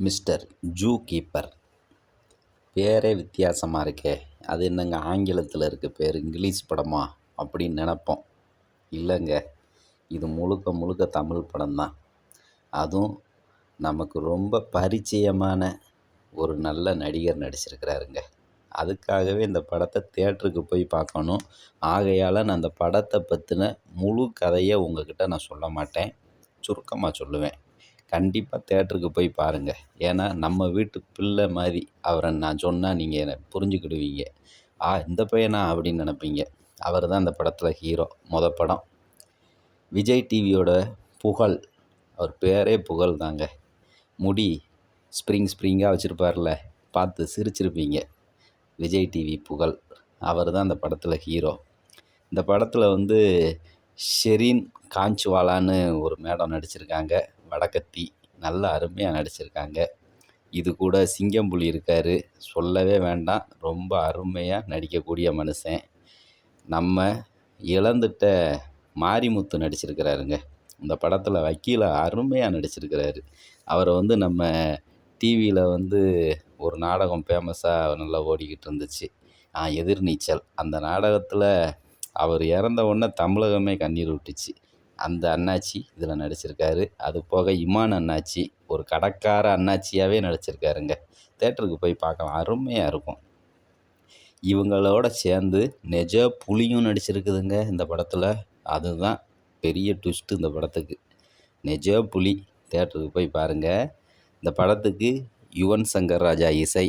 Mister zoo keeper. பேரே வித்தியாசமாக இருக்கே. அது என்னங்க ஆங்கிலத்தில் இருக்க பேர் இங்கிலீஷ் படமா அப்படின்னு நினப்போம். இல்லைங்க இது முழுக்க முழுக்க தமிழ் படம்தான். அதுவும் நமக்கு ரொம்ப பரிச்சயமான ஒரு நல்ல நடிகர் நடிச்சிருக்கிறாருங்க. அதுக்காகவே இந்த படத்தை தேட்டருக்கு போய் பார்க்கணும். ஆகையால் நான் அந்த படத்தை பற்றின முழு கதையை உங்ககிட்ட நான் சொல்ல மாட்டேன். சுருக்கமாக சொல்லுவேன். கண்டிப்பாக தேட்டருக்கு போய் பாருங்கள் ஏன்னா நம்ம வீட்டு பிள்ளை மாதிரி அவரை நான் சொன்னால் நீங்கள் என்னை புரிஞ்சுக்கிடுவீங்க. ஆ இந்த பையனா? அப்படின்னு நினப்பீங்க. அவர் தான் இந்த படத்தில் ஹீரோ மொதல் படம். விஜய் டிவியோட புகழ் அவர் பேரே புகழ் தாங்க. முடி ஸ்ப்ரிங் ஸ்ப்ரிங்காக வச்சுருப்பார்ல பார்த்து சிரிச்சிருப்பீங்க. விஜய் டிவி புகழ் அவர் தான் இந்த படத்தில் ஹீரோ. இந்த படத்தில் வந்து ஷெரீன் காஞ்சுவாலான்னு ஒரு மேடம் நடிச்சிருக்காங்க. வடக்கத்தி நல்லா அருமையாக நடிச்சிருக்காங்க. இது கூட சிங்கம்புலி இருக்கார். சொல்லவே வேண்டாம். ரொம்ப அருமையாக நடிக்கக்கூடிய மனுஷன். நம்ம இழந்துட்ட மாரிமுத்து நடிச்சிருக்கிறாருங்க. இந்த படத்தில் வக்கீல அருமையாக நடிச்சிருக்கிறாரு. அவரை வந்து நம்ம டிவியில் வந்து ஒரு நாடகம் ஃபேமஸாக நல்லா ஓடிக்கிட்டு இருந்துச்சு. எதிர்நீச்சல். அந்த நாடகத்தில் அவர் இறந்த உடனே தமிழகமே கண்ணீர் விட்டுச்சு. அந்த அண்ணாச்சி இதில் நடிச்சிருக்காரு. அது போக இமான் அண்ணாச்சி ஒரு கடைக்கார அண்ணாச்சியாகவே நடிச்சிருக்காருங்க. தேட்டருக்கு போய் பார்க்கலாம். அருமையாக இருக்கும். இவங்களோட சேர்ந்து நெஜ புலியும் நடிச்சிருக்குதுங்க இந்த படத்தில். அதுதான் பெரிய ட்விஸ்ட்டு இந்த படத்துக்கு. நெஜ புலி. தேட்டருக்கு போய் பாருங்கள் இந்த படத்துக்கு யுவன் சங்கர் ராஜா இசை.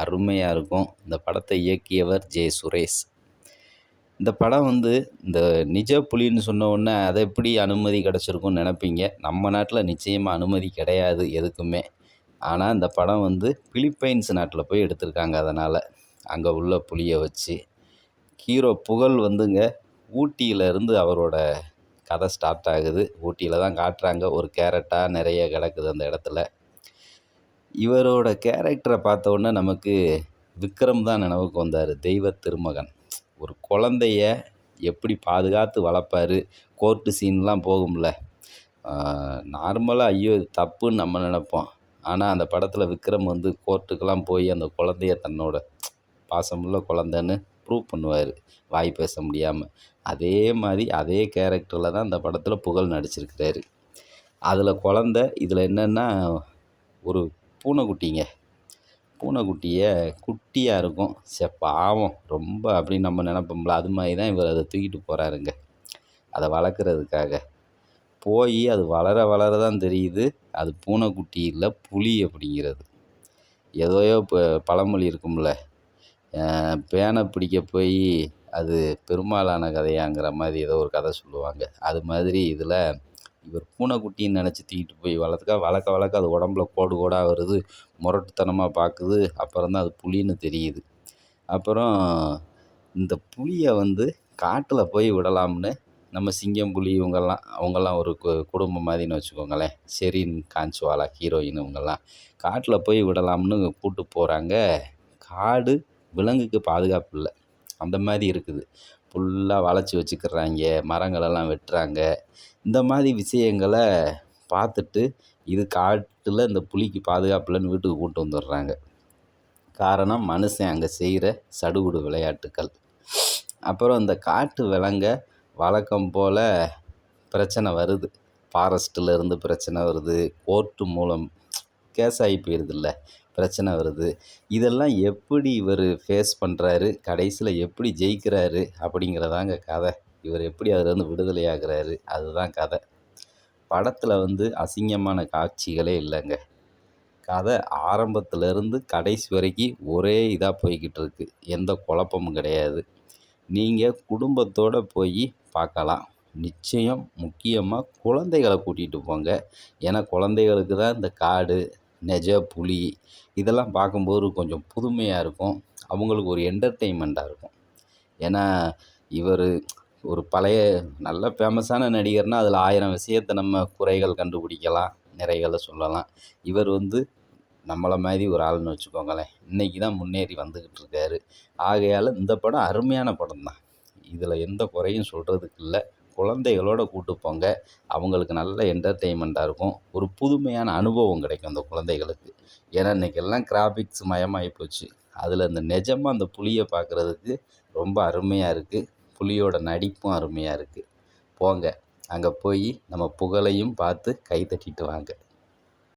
அருமையாக இருக்கும். இந்த படத்தை இயக்கியவர் ஜே சுரேஷ். இந்த படம் வந்து இந்த நிஜ புலின்னு சொன்ன உடனே அதை எப்படி அனுமதி கிடச்சிருக்கும்னு நினைப்பீங்க? நம்ம நாட்டில் நிச்சயமாக அனுமதி கிடையாது எதுக்குமே. ஆனால் இந்த படம் வந்து பிலிப்பைன்ஸ் நாட்டில் போய் எடுத்திருக்காங்க அதனால். அங்கே உள்ள புலியை வச்சு. ஹீரோ புகழ் வந்துங்க ஊட்டியிலேருந்து அவரோட கதை ஸ்டார்ட் ஆகுது. ஊட்டியில் தான் காட்டுறாங்க. ஒரு கேரட்டாக நிறைய கிடக்குது அந்த இடத்துல. இவரோட கேரக்டரை பார்த்த உடனே நமக்கு விக்ரம் தான் நினைவுக்கு வந்தார். தெய்வ திருமகன். ஒரு குழந்தைய எப்படி பாதுகாத்து வளர்ப்பாரு? கோர்ட்டு சீன்லாம் போகும்ல. நார்மலாக ஐயோ இது தப்புன்னு நம்ம நினப்போம். ஆனால் அந்த படத்தில் விக்ரம் வந்து கோர்ட்டுக்கெல்லாம் போய் அந்த குழந்தைய தன்னோட பாசமுள்ள குழந்தைன்னு ப்ரூவ் பண்ணுவார். வாய் பேச முடியாமல் அதே மாதிரி அதே கேரக்டரில் தான் அந்த படத்தில் புகழ் நடிச்சிருக்கிறாரு. அதில் குழந்த இதில் என்னென்னா ஒரு பூனைக்குட்டிங்க. பூனைக்குட்டியை குட்டியாக இருக்கும். சே பாவம். ரொம்ப அப்படின்னு நம்ம நினப்போம்ல. அது மாதிரி தான் இவர் அதை தூக்கிட்டு போகிறாருங்க அதை வளர்க்குறதுக்காக. போய் அது வளர வளர தான் தெரியுது. அது பூனைக்குட்டி இல்லை புலி அப்படிங்கிறது. ஏதோயோ இப்போ பழமொழி இருக்கும்ல. பேனை பிடிக்க போய் அது பெருமாளான கதையாங்கிற மாதிரி ஏதோ ஒரு கதை சொல்லுவாங்க. அது மாதிரி இதில் இவர் பூனைக்குட்டின்னு நினச்சி தூக்கிட்டு போய் வளர்த்துக்கா வளர்க்க வளர்க்க அது உடம்புல கோடு கோடாக வருது முரட்டுத்தனமாக பார்க்குது அப்புறம் தான் அது புலின்னு தெரியுது. அப்புறம் இந்த புலியை வந்து காட்டில் போய் விடலாம்னு நம்ம சிங்கம் புலி இவங்கெல்லாம் அவங்கெல்லாம் ஒரு கு குடும்பம் மாதிரின்னு வச்சுக்கோங்களேன். ஷெரீன் காஞ்சுவாலா ஹீரோயின் இவங்கெல்லாம் காட்டில் போய் விடலாம்னு கூப்பிட்டு போகிறாங்க காடு விலங்குக்கு பாதுகாப்பு இல்லை. அந்த மாதிரி இருக்குது. ஃபுல்லாக வளைச்சி வச்சுக்கிறாங்க மரங்களெல்லாம் வெட்டுறாங்க. இந்த மாதிரி விஷயங்களை பார்த்துட்டு இது காட்டில் இந்த புலிக்கு பாதுகாப்பு இல்லைன்னு வீட்டுக்கு கூட்டு வந்துடுறாங்க. காரணம் மனுஷன் அங்கே செய்கிற சடுகுடு விளையாட்டுக்கள். அப்புறம் இந்த காட்டு விலங்க வழக்கம் போல் பிரச்சனை வருது. ஃபாரஸ்ட்டில் இருந்து பிரச்சனை வருது. கோர்ட்டு மூலம் கேஸ் ஆகி போயிடுதுல்ல பிரச்சனை வருது. இதெல்லாம் எப்படி இவர் ஃபேஸ் பண்ணுறாரு கடைசியில் எப்படி ஜெயிக்கிறாரு? அப்படிங்கிறதாங்க கதை. இவர் எப்படி அதுலேருந்து விடுதலை ஆகிறாரு அதுதான் கதை. படத்தில் வந்து அசிங்கமான காட்சிகளே இல்லைங்க. கதை ஆரம்பத்துலேருந்து கடைசி வரைக்கும் ஒரே இதாக போய்கிட்டு இருக்கு எந்த குழப்பமும் கிடையாது. நீங்கள் குடும்பத்தோடு போய் பார்க்கலாம். நிச்சயம் முக்கியமாக குழந்தைகளை கூட்டிகிட்டு போங்க. ஏன்னா குழந்தைகளுக்கு தான் இந்த காடு நெஜ புலி இதெல்லாம் பார்க்கும்போது கொஞ்சம் புதுமையாக இருக்கும். அவங்களுக்கு ஒரு என்டர்டெயின்மெண்ட்டாக இருக்கும். ஏன்னா இவர் ஒரு பழைய நல்ல ஃபேமஸான நடிகர்னால் அதில் ஆயிரம் விஷயத்த நம்ம குறைகள் கண்டுபிடிக்கலாம் நிறைகளை சொல்லலாம். இவர் வந்து நம்மளை மாதிரி ஒரு ஆள்னு வச்சுக்கோங்களேன். இன்றைக்கி தான் முன்னேறி வந்துக்கிட்டு இருக்காரு. ஆகையால் இந்த படம் அருமையான படம் தான் இதில் எந்த குறையும் சொல்கிறதுக்கு இல்லை. குழந்தைகளோட கூட்டு போங்க. அவங்களுக்கு நல்ல என்டர்டெயின்மெண்ட்டாக இருக்கும். ஒரு புதுமையான அனுபவம் கிடைக்கும் அந்த குழந்தைகளுக்கு. ஏன்னா இன்றைக்கி எல்லாம் கிராஃபிக்ஸ் மயமாகி போச்சு. அதில் இந்த நிஜமாக அந்த புலியை பார்க்குறதுக்கு ரொம்ப அருமையாக இருக்குது புலியோட நடிப்பும் அருமையாக இருக்குது போங்க. அங்கே போய் நம்ம புகழையும் பார்த்து கை தட்டிட்டு வாங்க.